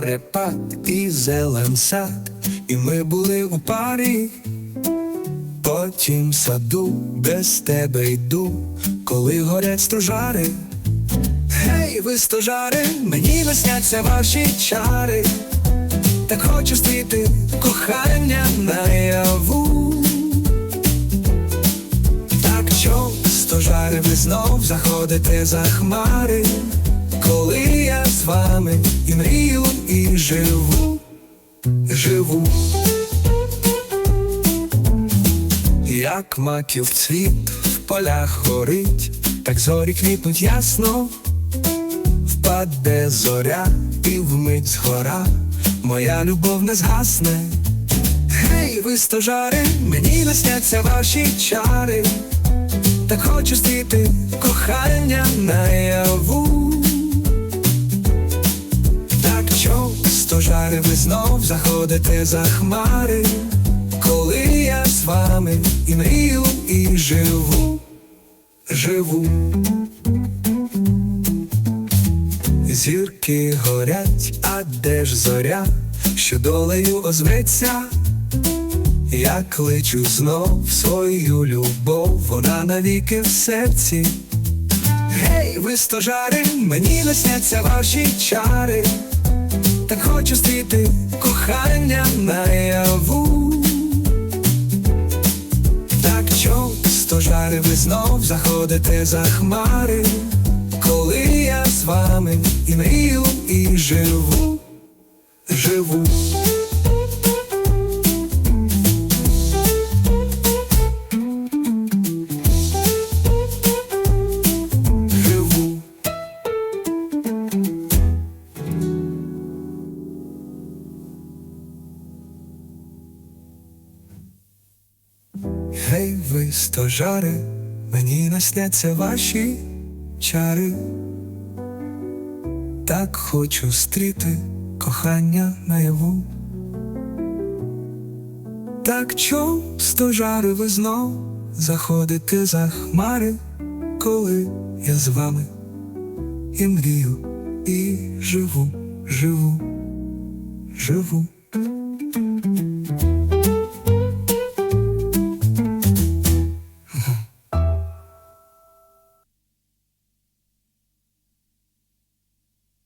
зорепад і зелен сад, і ми були у парі. Потім саду без тебе йду, коли горять стожари. Гей, ви стожари, мені весняться ваші чари. Так хочу стріти кохання наяву. Так чом стожари ви знов заходите за хмари, коли я з вами і мрію, живу, живу. Як маків цвіт в полях горить, так зорі квітнуть ясно, впаде зоря і вмить згора, моя любов не згасне. Гей, ви стожари, мені насняться ваші чари, так хочу стріти кохання наяву. Чом ви знов заходите за хмари, коли я з вами і мрію, і живу, живу. Зірки горять, а де ж зоря, що долею озветься? Я кличу знов свою любов, вона навіки в серці. Гей, ви стожари, мені насняться ваші чари, так хочу стріти кохання наяву. Так часто стожари ви знов заходите за хмари, коли я з вами і мрію, і живу. Живу. Гей, ви стожари, мені насняться ваші чари. Так хочу стріти кохання наяву. Так чом стожари ви знов заходите за хмари, коли я з вами і мрію, і живу, живу, живу.